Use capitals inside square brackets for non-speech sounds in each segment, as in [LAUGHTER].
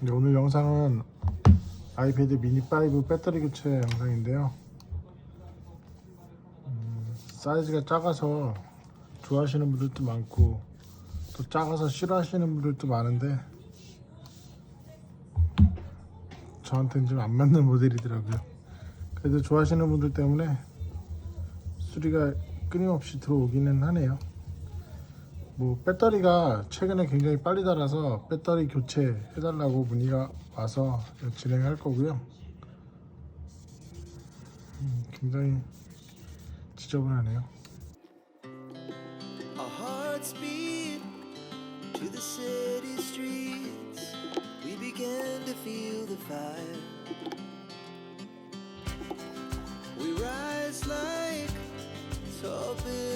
네, 오늘 영상은 아이패드 미니 5 배터리 교체 영상인데요. 음, 사이즈가 작아서 좋아하시는 분들도 많고 또 작아서 싫어하시는 분들도 많은데 저한테는 좀 안 맞는 [LAUGHS] 모델이더라고요. 그래도 좋아하시는 분들 때문에 수리가 끊임없이 들어오기는 하네요. 뭐 배터리가 최근에 굉장히 빨리 닳아서 배터리 교체 해달라고 문의가 와서 진행할 거고요. 음, 굉장히 지저분하네요. We rise like tall buildings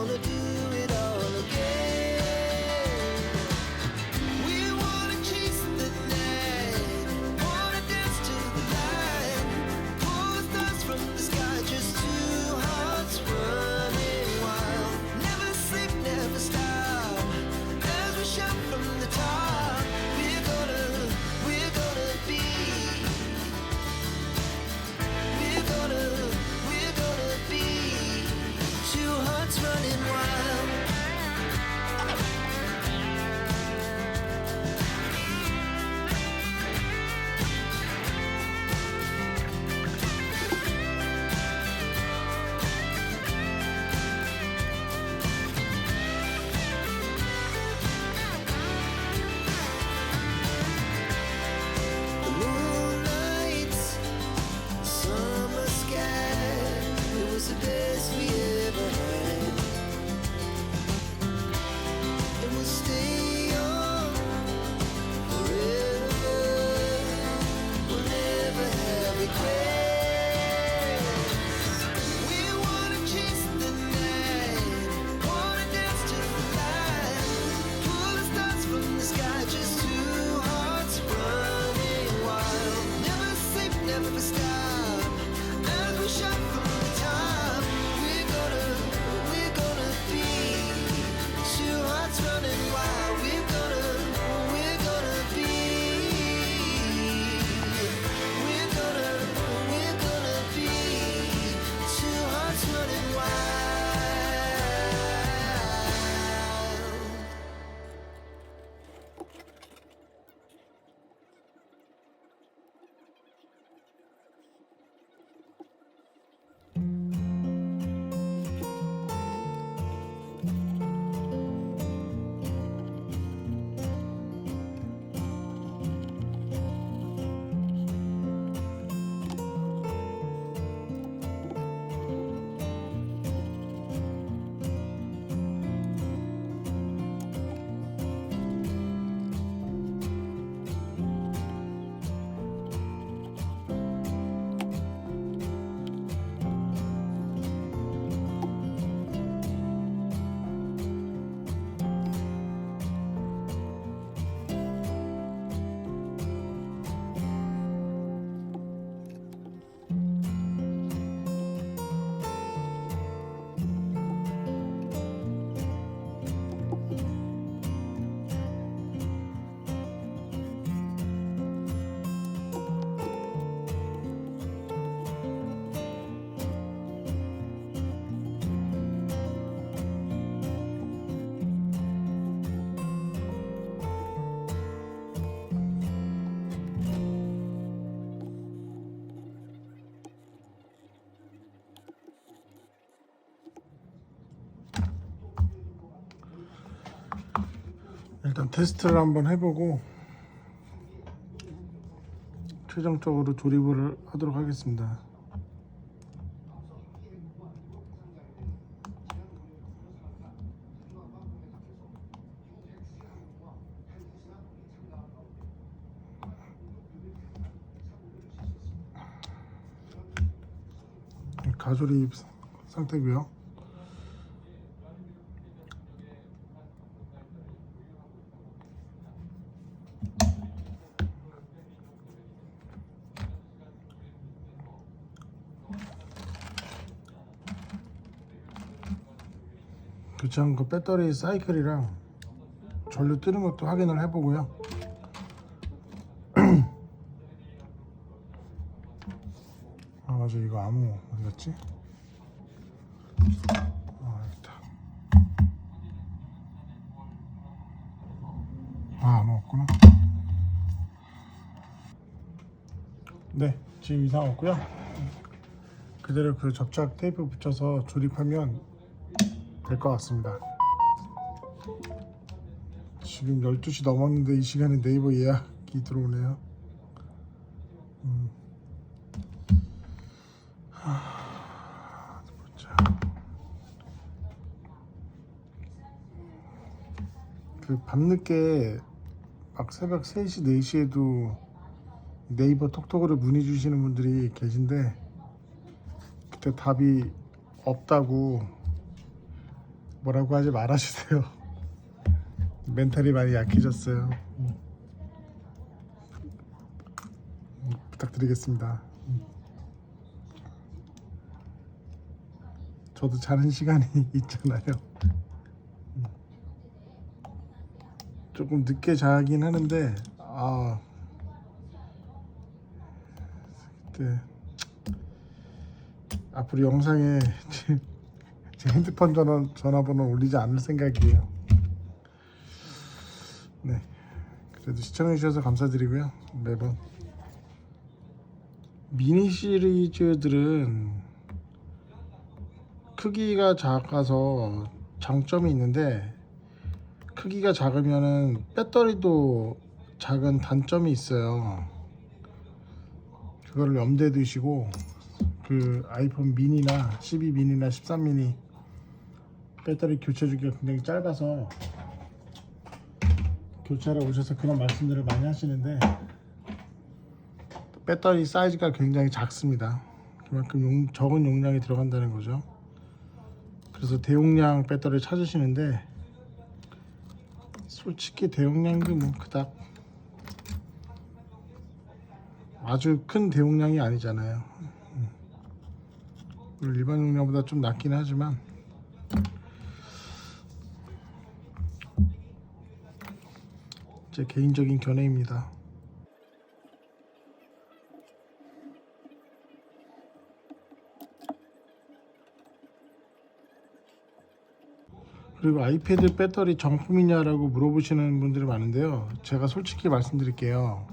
gonna do 일단 테스트를 한번 해보고 최종적으로 조립을 하도록 하겠습니다. 가조립 상태고요. 교체한 거 배터리 사이클이랑 전류 뜨는 것도 확인을 해보고요. [CLEARS THROAT] 아 맞아 이거 암호 어디 갔지? 아 여기다. 아 암호 없구나. 네 지금 이상 없고요. 그대로 그 접착 테이프 붙여서 조립하면 될 것 같습니다. 지금 12시 넘었는데 이 시간에 네이버 예약이 들어오네요. 음. 그 밤늦게 막 새벽 3시, 4시에도 네이버 톡톡으로 문의 주시는 분들이 계신데 그때 답이 없다고 뭐라고 하지 말아주세요. [LAUGHS] 멘탈이 많이 약해졌어요. 음. 음, 부탁드리겠습니다. 음. 저도 자는 시간이 [LAUGHS] 있잖아요. 음. 조금 늦게 자긴 하는데 아 그때 앞으로 영상에 [LAUGHS] 제, 제 핸드폰 전화 전화번호 올리지 않을 생각이에요. 네. 그래도 시청해 주셔서 감사드리고요. 매번 미니 시리즈들은 크기가 작아서 장점이 있는데 크기가 작으면은 배터리도 작은 단점이 있어요. 그거를 염두에 두시고 그 아이폰 미니나 12 미니나 13 미니 배터리 교체 주기가 굉장히 짧아서 교체하러 오셔서 그런 말씀들을 많이 하시는데 배터리 사이즈가 굉장히 작습니다. 그만큼 용- 적은 용량이 들어간다는 거죠. 그래서 대용량 배터리를 찾으시는데 솔직히 대용량도 뭐 그닥 아주 큰 대용량이 아니잖아요. 음. 일반 용량보다 좀 낮긴 하지만 제 개인적인 견해입니다. 그리고 아이패드 배터리 정품이냐라고 물어보시는 분들이 많은데요. 제가 솔직히 말씀드릴게요.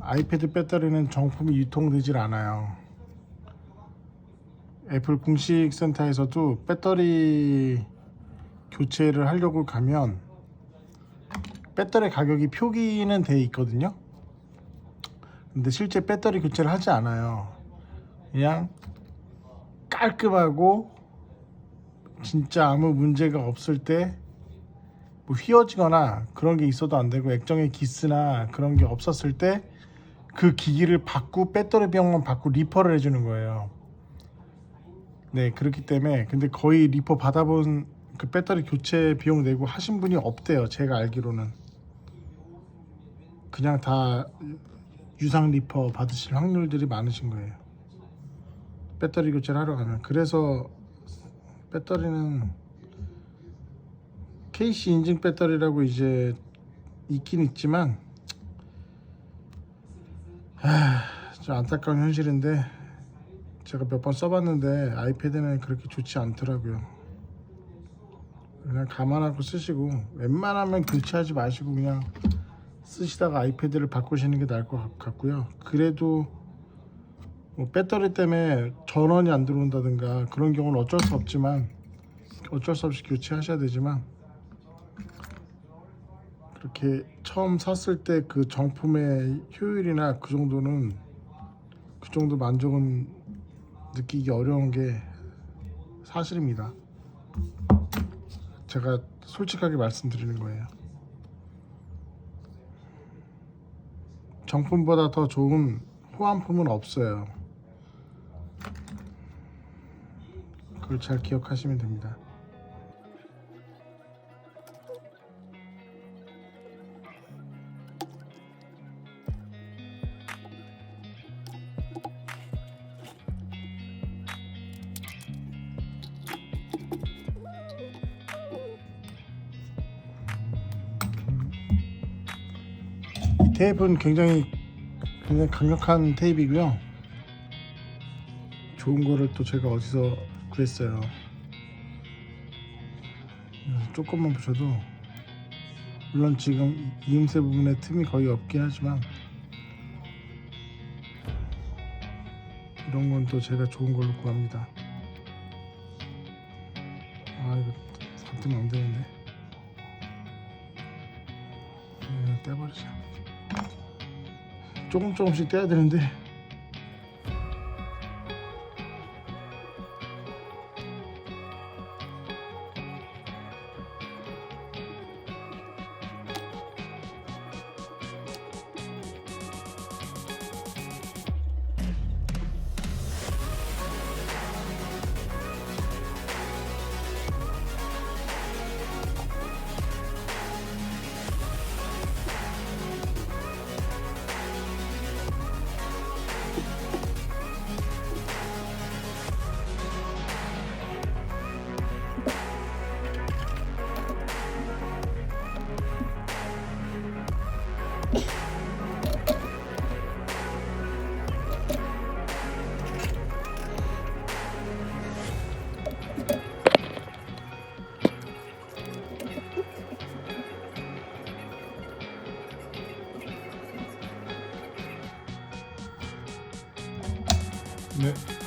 아이패드 배터리는 정품이 유통되질 않아요. 애플 공식 센터에서도 배터리 교체를 하려고 가면 배터리 가격이 표기는 돼 있거든요. 근데 실제 배터리 교체를 하지 않아요. 그냥 깔끔하고 진짜 아무 문제가 없을 때 뭐 휘어지거나 그런 게 있어도 안 되고 액정에 기스나 그런 게 없었을 때 그 기기를 받고 배터리 비용만 받고 리퍼를 해주는 거예요. 네 그렇기 때문에 근데 거의 리퍼 받아본 그 배터리 교체 비용 내고 하신 분이 없대요. 제가 알기로는 그냥 다 유상 리퍼 받으실 확률들이 많으신 거예요. 배터리 교체를 하러 가면 그래서 배터리는 KC 인증 배터리라고 이제 있긴 있지만 하, 좀 안타까운 현실인데 제가 몇 번 써봤는데 아이패드는 그렇게 좋지 않더라고요. 그냥 감안하고 쓰시고 웬만하면 교체하지 마시고 그냥 쓰시다가 아이패드를 바꾸시는 게 나을 것 같고요. 그래도 뭐 배터리 때문에 전원이 안 들어온다든가 그런 경우는 어쩔 수 없지만 어쩔 수 없이 교체하셔야 되지만 그렇게 처음 샀을 때 그 정품의 효율이나 그 정도는 그 정도 만족은 느끼기 어려운 게 사실입니다. 제가 솔직하게 말씀드리는 거예요. 정품보다 더 좋은 호환품은 없어요. 그걸 잘 기억하시면 됩니다. 테이프는 굉장히 굉장히 강력한 테이프이고요. 좋은 거를 또 제가 어디서 구했어요. 조금만 붙여도 물론 지금 이음새 부분에 틈이 거의 없긴 하지만 이런 건 또 제가 좋은 걸로 구합니다. 아 이거 섞으면 안 되는데. 네, 떼버리자. 조금 조금씩 떼야 되는데